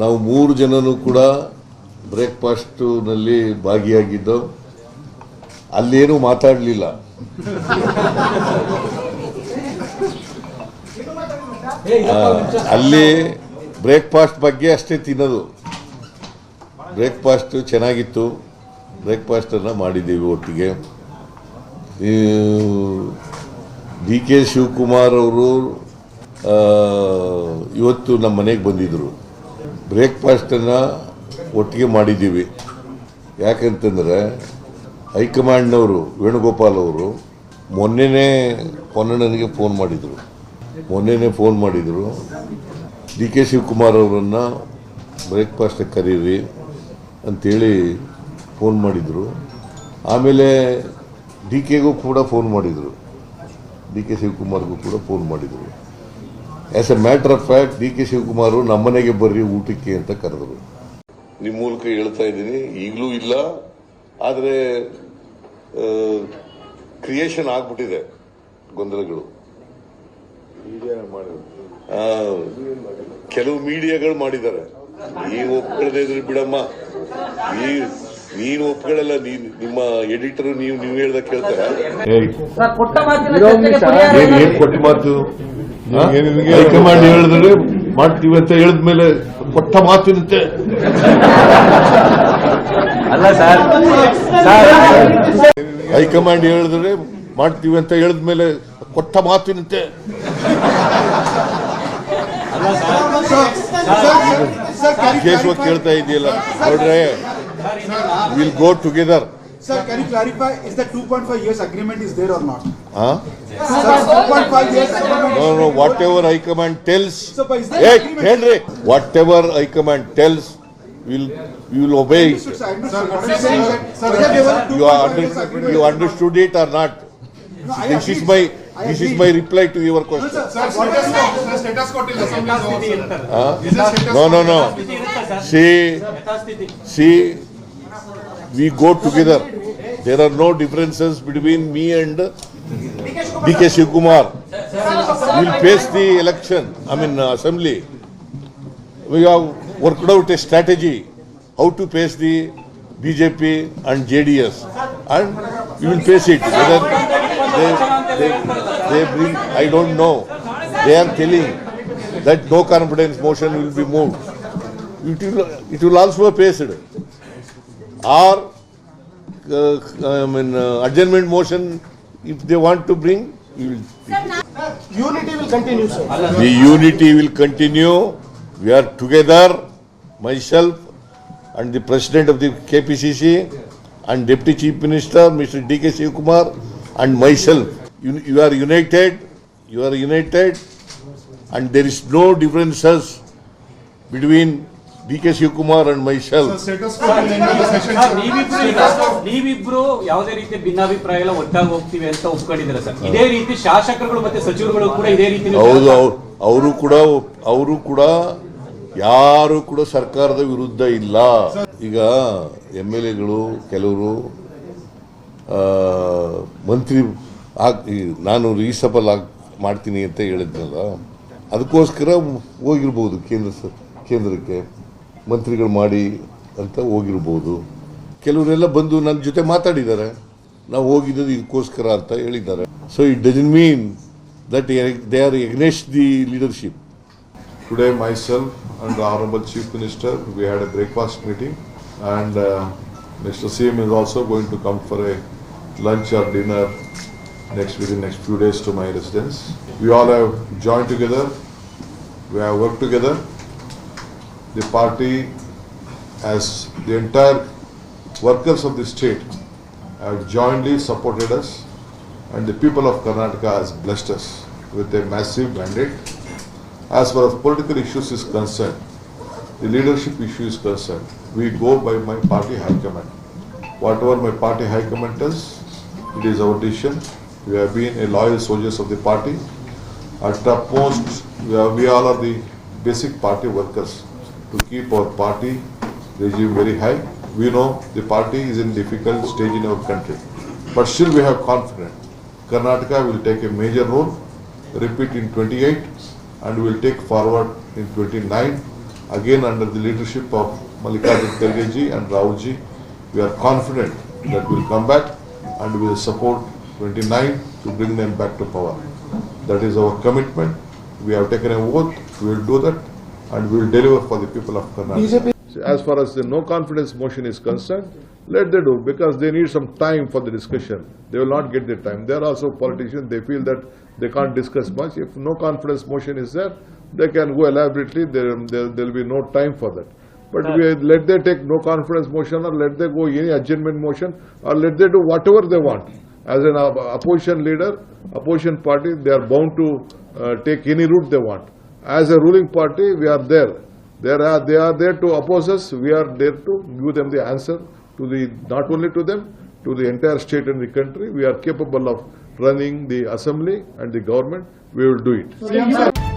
ನಾವು ಮೂರು ಜನನು ಕೂಡ ಬ್ರೇಕ್ಫಾಸ್ಟ್ನಲ್ಲಿ ಭಾಗಿಯಾಗಿದ್ದು ಅಲ್ಲೇನು ಮಾತಾಡಲಿಲ್ಲ. ಅಲ್ಲಿ ಬ್ರೇಕ್ಫಾಸ್ಟ್ ಬಗ್ಗೆ ಅಷ್ಟೇ ತಿನ್ನೋದು. ಬ್ರೇಕ್ಫಾಸ್ಟ್ ಚೆನ್ನಾಗಿತ್ತು. ಬ್ರೇಕ್ಫಾಸ್ಟನ್ನು ಮಾಡಿದ್ದೀವಿ ಒಟ್ಟಿಗೆ. ಡಿ ಕೆ ಶಿವಕುಮಾರ್ ಅವರು ಇವತ್ತು ನಮ್ಮ ಮನೆಗೆ ಬಂದಿದ್ದರು. ಬ್ರೇಕ್ಫಾಸ್ಟನ್ನು ಒಟ್ಟಿಗೆ ಮಾಡಿದ್ದೀವಿ. ಯಾಕಂತಂದರೆ ಹೈಕಮಾಂಡ್ನವರು, ವೇಣುಗೋಪಾಲ್ ಅವರು ಮೊನ್ನೆನೇ ಪೊನ್ನಣ್ಣನಿಗೆ ಫೋನ್ ಮಾಡಿದರು. ಮೊನ್ನೆನೇ ಫೋನ್ ಮಾಡಿದರು. ಡಿ ಕೆ ಶಿವಕುಮಾರ್ ಅವರನ್ನು ಬ್ರೇಕ್ಫಾಸ್ಟಿಗೆ ಕರೀರಿ ಅಂಥೇಳಿ ಫೋನ್ ಮಾಡಿದರು. ಆಮೇಲೆ ಡಿ ಕೆಗೂ ಕೂಡ ಫೋನ್ ಮಾಡಿದರು. ಡಿ ಕೆ ಶಿವಕುಮಾರ್ಗೂ ಕೂಡ ಫೋನ್ ಮಾಡಿದರು. As a matter of fact D K Shivakumar ನಮ್ಮನೆಗೆ ಬರ್ರಿ ಊಟಕ್ಕೆ ಅಂತ ಕರೆದರು. ನಿಮ್ಮ ಮೂಲಕ ಹೇಳ್ತಾ ಇದ್ದೀನಿ ಈಗಲೂ ಇಲ್ಲ. ಆದರೆ ಕ್ರಿಯೇಷನ್ ಆಗ್ಬಿಟ್ಟಿದೆ ಗೊಂದಲಗಳು. ಆ, ಕೆಲವು ಮೀಡಿಯಾಗಳು ಮಾಡಿದ್ದಾರೆ. ನೀವು ಒಪ್ಕೊಳ್ಳದೆ ಇದ್ರೆ ಬಿಡಮ್ಮ. ನೀ ನೀನು ಒಪ್ಕೊಳ್ಳಲ್ಲ ನೀನ್ ನಿಮ್ಮ ಎಡಿಟರ್ ನೀವು ನೀವು ಹೇಳ್ದ ಕೇಳ್ತಾರೆ. ಸರ್ ಕೊಟ್ಟ ಮಾತು? ಹೈಕಮಾಂಡ್ ಹೇಳಿದ್ರೆ ಮಾಡ್ತೀವಿ ಅಂತ ಹೇಳಿದ್ಮೇಲೆ ಕೊಟ್ಟ ಮಾತಿನಂತೆ ಅಲ್ಲ ಸರ್ ಸರ್ ಹೈಕಮಾಂಡ್ ಹೇಳಿದ್ರೆ ಮಾಡ್ತೀವಿ ಅಂತ ಹೇಳಿದ್ಮೇಲೆ ಕೊಟ್ಟ ಮಾತಿನಂತೆ ಕೇಶವ ಕೇಳ್ತಾ ಇದೆಯಲ್ಲ ನೋಡ್ರೆ will go together Sir, can you clarify, is the 2.5 years agreement is there or not? ಹಾ Sir, 2.5 years agreement No, no, whatever High Command Tells. So, but is there Hey. Henry, whatever High Command Tells, we'll, we will obey it. Sir, I understand. What I'm saying that whether there was a You are under, you understood it or not? This is my, this is my reply to your question. sir, sir, what is the status quo till assembly is over, sir? Huh? Is the status No, no, no. See, see, we go together. There are no differences between me and DK Shivkumar. We'll face the election, I mean uh, assembly. We have worked out a strategy how to face the BJP and JDS. And we will face it. Whether they, they, they bring, I don't know. They are telling that no confidence motion will be moved. It will, it will also face it. Or, uh, I mean, uh, adjournment motion, if they want to bring, we will. Unity will continue, sir. The unity will continue. We are together, myself and the president of the KPCC and deputy chief minister, Mr. D.K. Shivakumar and myself. You, you are united, you are united and there is no differences between D.K. K Shivakumar and my. ನೀವಿಬ್ರು ಯಾವುದೇ ರೀತಿ ಭಿನ್ನಾಭಿಪ್ರಾಯ ಎಲ್ಲ ಒಟ್ಟಾಗಿ ಹೋಗ್ತೀವಿ ಅಂತ ಒಪ್ಕೊಂಡಿದ್ದಾರೆ sir ಇದೇ ರೀತಿ ಶಾಸಕರುಗಳು ಮತ್ತೆ ಸಚಿವರುಗಳು ಕೂಡ ಇದೇ ರೀತಿ ಹೌದು ಅವರು ಕೂಡ ಅವರು ಕೂಡ ಯಾರು ಕೂಡ ಸರ್ಕಾರದ ವಿರುದ್ಧ ಇಲ್ಲ ಈಗ ಎಂ ಎಲ್ ಎಗಳು ಕೆಲವರು ಆ, ಮಂತ್ರಿ ಆಗ್ ನಾನು ರೀಸಬಲ್ ಆಗಿ ಮಾಡ್ತೀನಿ ಅಂತ ಹೇಳಿದ್ನಲ್ಲ ಅದಕ್ಕೋಸ್ಕರ ಹೋಗಿರ್ಬೋದು ಕೇಂದ್ರ ಕೇಂದ್ರಕ್ಕೆ ಮಂತ್ರಿಗಳು ಮಾಡಿ ಅಂತ ಹೋಗಿರ್ಬೋದು. ಕೆಲವರೆಲ್ಲ ಬಂದು ನನ್ನ ಜೊತೆ ಮಾತಾಡಿದ್ದಾರೆ. ನಾವು ಹೋಗಿದ್ದು ಇದಕ್ಕೋಸ್ಕರ ಅಂತ ಹೇಳಿದ್ದಾರೆ. So it doesn't mean that they are against the leadership today myself and honourable chief minister we had a breakfast meeting and mister C M is also going to come for a lunch or dinner next within next few days to my residence we all have joint together we have work together The party, as the entire workers of the state, have jointly supported us, and the people of Karnataka has blessed us with a massive mandate. As far as political issues is concerned, the leadership issue is concerned, we go by my party high command. Whatever my party high command tells, it is our decision. We have been a loyal soldiers of the party. At topmost, we are, we all are the basic party workers to keep our party regime very high. We know the party is in difficult stage in our country, but still we have confidence. Karnataka will take a major role, repeat in twenty-eight, and we will take forward in twenty-nine. again under the leadership of Mallikarjun Kharge and Rahul ji, we are confident that we'll come back and we will support 29 to bring them back to power. That is our commitment. We have taken a oath, we will do that and we will deliver for the people of Karnataka. As far as the no confidence motion is concerned, let they do because they need some time for the discussion. They will not get the time. They are also politicians, they feel that they can't discuss much. If no confidence motion is there, they can go elaborately, there there will be no time for that. But we, let they take no confidence motion or let they go any adjournment motion or let they do whatever they want. As an opposition leader, opposition party, they are bound to uh, take any route they want. As a ruling party, we are there. They are, they are there to oppose us, we are there to give them the answer to the, not only to them, to the entire state and the country. We are capable of running the assembly and the government, we will do it.